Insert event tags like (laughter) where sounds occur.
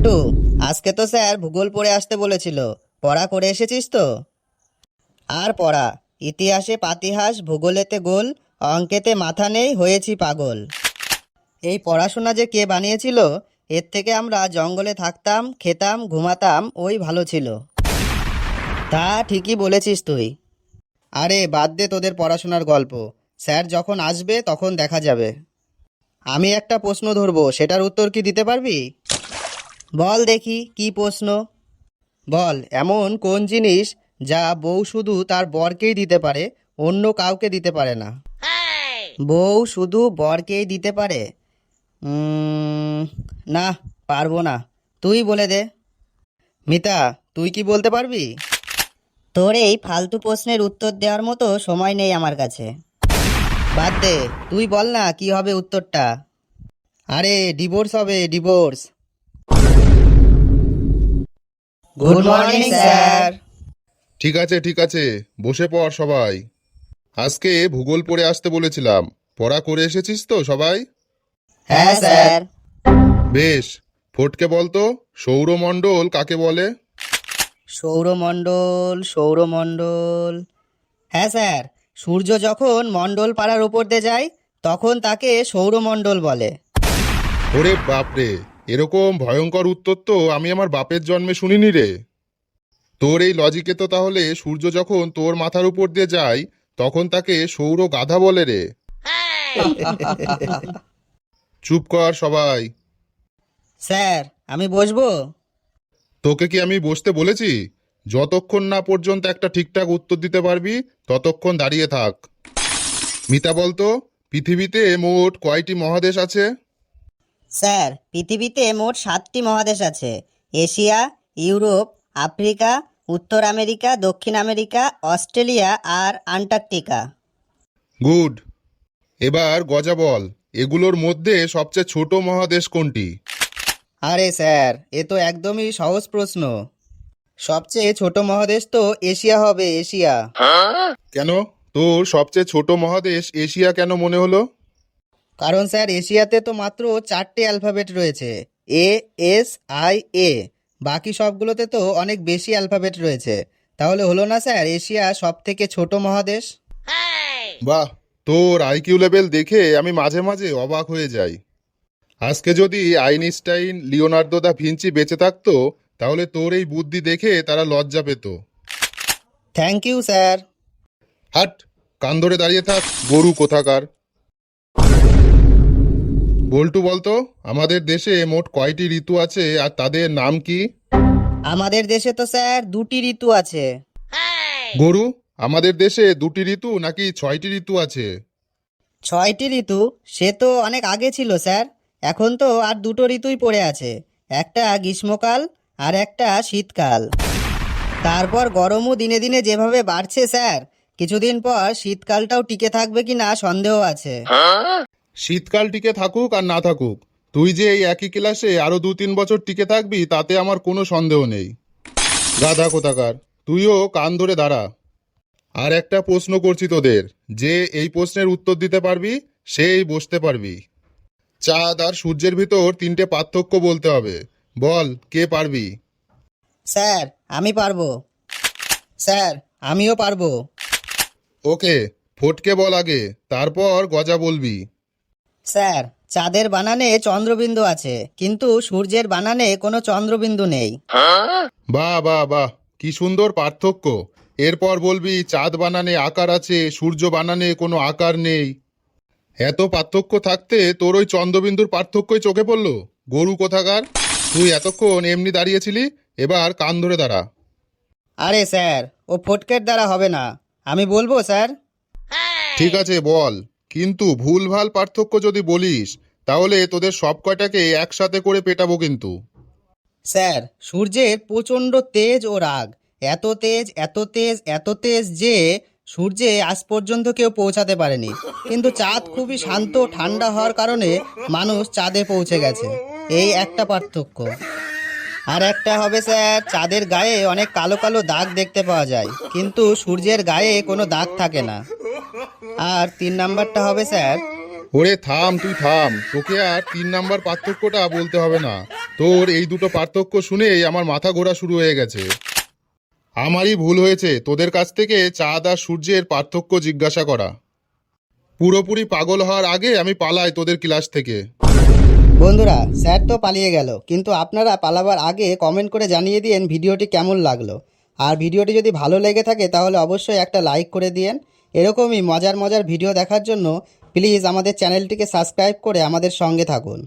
নান্টু আজকে তো স্যার ভূগোল পড়ে আসতে বলেছিল। পড়া করে এসেছিস তো? আর পড়া, ইতিহাসে পাতিহাস, ভূগোলেতে গোল, অঙ্কেতে মাথা নেই, হয়েছি পাগল। এই পড়াশোনা যে কে বানিয়েছিল, এর থেকে আমরা জঙ্গলে থাকতাম, খেতাম, ঘুমাতাম, ওই ভালো ছিল। তা ঠিকই বলেছিস তুই। আরে, বাদ দে তোদের পড়াশোনার গল্প। স্যার যখন আসবে, তখন দেখা যাবে। আমি একটা প্রশ্ন ধরবো, সেটার উত্তর কি দিতে পারবি? বল দেখি কি প্রশ্ন? বল এমন কোন জিনিস যা বউ শুধু তার বরকেই দিতে পারে অন্য কাউকে দিতে পারে না? বউ শুধু বরকেই দিতে পারে? না পারব না। তুই বলে দে। মিতা তুই কি বলতে পারবি? তোর এই ফালতু প্রশ্নের উত্তর দেওয়ার মতো সময় নেই আমার কাছে। বাদ দে তুই বল না কি হবে উত্তরটা? আরে ডিভোর্স হবে ডিভোর্স গুড মর্নিং স্যার ঠিক আছে ঠিক আছে। বসে পড় সবাই। আজকে ভূগোল পড়ে আসতে বলেছিলাম। পড়া করে এসেছিস তো সবাই? হ্যাঁ স্যার। বেশ। ফটকে বলতো সৌরমণ্ডল কাকে বলে? সৌরমণ্ডল সৌরমণ্ডল। হ্যাঁ স্যার। সূর্য যখন মণ্ডল পাড়ার উপর দিয়ে যায় তখন তাকে সৌরমণ্ডল বলে। ওরে বাপরে! এরকম ভয়ঙ্কর উত্তর তো আমি আমার বাপের জন্মে শুনিনি রে। তোর এই লজিকে তো তাহলে সূর্য যখন তোর মাথার উপর দিয়ে যায় তখন তাকে সৌর গাধা বলে রে। (laughs) চুপ কর সবাই। স্যার আমি বসবো? তোকে কি আমি বসতে বলেছি? যতক্ষণ না পর্যন্ত একটা ঠিকঠাক উত্তর দিতে পারবি ততক্ষণ দাঁড়িয়ে থাক। মিতা বলতো পৃথিবীতে মোট কয়টি মহাদেশ আছে? স্যার পৃথিবীতে মোট সাতটি মহাদেশ আছে। এশিয়া ইউরোপ আফ্রিকা উত্তর আমেরিকা দক্ষিণ আমেরিকা অস্ট্রেলিয়া আর আন্টার্কটিকা। গুড। এবার গজা বল। এগুলোর মধ্যে সবচেয়ে ছোট মহাদেশ কোনটি? আরে স্যার এ তো একদমই সহজ প্রশ্ন। সবচেয়ে ছোট মহাদেশ তো এশিয়া হবে এশিয়া। কেন? তোর সবচেয়ে ছোট মহাদেশ এশিয়া কেন মনে হলো? কারণ স্যার এশিয়াতে তো মাত্র চারটে অ্যালফাবেট রয়েছে এ এস আই এ। বাকি সবগুলোতে তো অনেক বেশি অ্যালফাবেট রয়েছে। তাহলে হলো না স্যার এশিয়া সব থেকে ছোট মহাদেশ? বাহ তোর আইকিউ লেভেল দেখে আমি মাঝে মাঝে অবাক হয়ে যাই। আজকে যদি আইনস্টাইন লিওনার্দো দা ভিঞ্চি বেঁচে থাকতো তাহলে তোর এই বুদ্ধি দেখে তারা লজ্জা পেত। Thank you sir. হাট কান ধরে দাঁড়িয়ে থাক গরু কোথাকার? বল্টু বলতো আমাদের দেশে মোট কয়টি ঋতু আছে আর তাদের নাম কি? আমাদের দেশে তো স্যার দুটি ঋতু আছে। গরু আমাদের দেশে দুটি ঋতু নাকি ছয়টি ঋতু আছে? ছয়টি ঋতু? সে তো অনেক আগে ছিল স্যার। এখন তো আর দুটো ঋতুই পড়ে আছে। একটা গ্রীষ্মকাল আর একটা শীতকাল। তারপর গরমও দিনে দিনে যেভাবে বাড়ছে স্যার কিছুদিন পর শীতকালটাও টিকে থাকবে কি না সন্দেহ আছে। শীতকাল টিকে থাকুক আর না থাকুক তুই যে এই একই ক্লাসে আরও দু তিন বছর টিকে থাকবি তাতে আমার কোনো সন্দেহ নেই। গাধা কোথাকার তুইও কান ধরে দাঁড়া। আর একটা প্রশ্ন করছি তোদের যে এই প্রশ্নের উত্তর দিতে পারবি সেই বসতে পারবি। চাঁদ আর সূর্যের ভিতর তিনটে পার্থক্য বলতে হবে। বল কে পারবি? স্যার আমি পারব। স্যার আমিও পারব। ওকে ফটকে বল আগে তারপর গজা বলবি। স্যার চাঁদের বানানে চন্দ্রবিন্দু আছে কিন্তু সূর্যের বানানে কোনো চন্দ্রবিন্দু নেই। বাহ বাহ বাহ কি সুন্দর পার্থক্য। এরপর বলবি চাঁদ বানানে আকার আছে সূর্য বানানে কোনো আকার নেই। এত পার্থক্য থাকতে তোর ওই চন্দ্রবিন্দুর পার্থক্যই চোখে পড়ল? গরু কোথাকার? তুই এতক্ষণ এমনি দাঁড়িয়েছিলি এবার কান ধরে দাঁড়া। আরে স্যার ও ফটকের দ্বারা হবে না। আমি বলব স্যার? ঠিক আছে বল। কিন্তু ভুলভাল পার্থক্য যদি বলিস, তাহলে তোদের সব কয়টাকে একসাথে করে পেটাবো কিন্তু। স্যার, সূর্যের প্রচণ্ড তেজ ও রাগ। এত তেজ এত তেজ এত তেজ যে সূর্যে আজ পর্যন্ত কেউ পৌঁছাতে পারেনি। কিন্তু চাঁদ খুবই শান্ত ঠান্ডা হওয়ার কারণে মানুষ চাঁদে পৌঁছে গেছে। এই একটা পার্থক্য। আর একটা হবে স্যার, চাঁদের গায়ে অনেক কালো কালো দাগ দেখতে পাওয়া যায়। কিন্তু সূর্যের গায়ে কোনো দাগ থাকে না। আর তিন নাম্বারটা হবে স্যার। ওরে থাম তুই থাম। তোকে আর তিন নাম্বার পার্থক্যটা বলতে হবে না। তোর এই দুটো পার্থক্য শুনেই আমার মাথা ঘোরা শুরু হয়ে গেছে। আমারই ভুল হয়েছে। তোদের কাছ থেকে চাঁদ আর সূর্যের পার্থক্য জিজ্ঞাসা করা। পুরোপুরি পাগল হওয়ার আগে আমি পালাই তোদের ক্লাস থেকে। বন্ধুরা স্যার তো পালিয়ে গেল কিন্তু আপনারা পালাবার আগে কমেন্ট করে জানিয়ে দিন ভিডিওটি কেমন লাগল। আর ভিডিওটি যদি ভালো লেগে থাকে তাহলে অবশ্যই একটা লাইক করে দিন এরকমই মজার মজার ভিডিও দেখার জন্য প্লিজ আমাদের চ্যানেলটিকে সাবস্ক্রাইব করে আমাদের সঙ্গে থাকুন।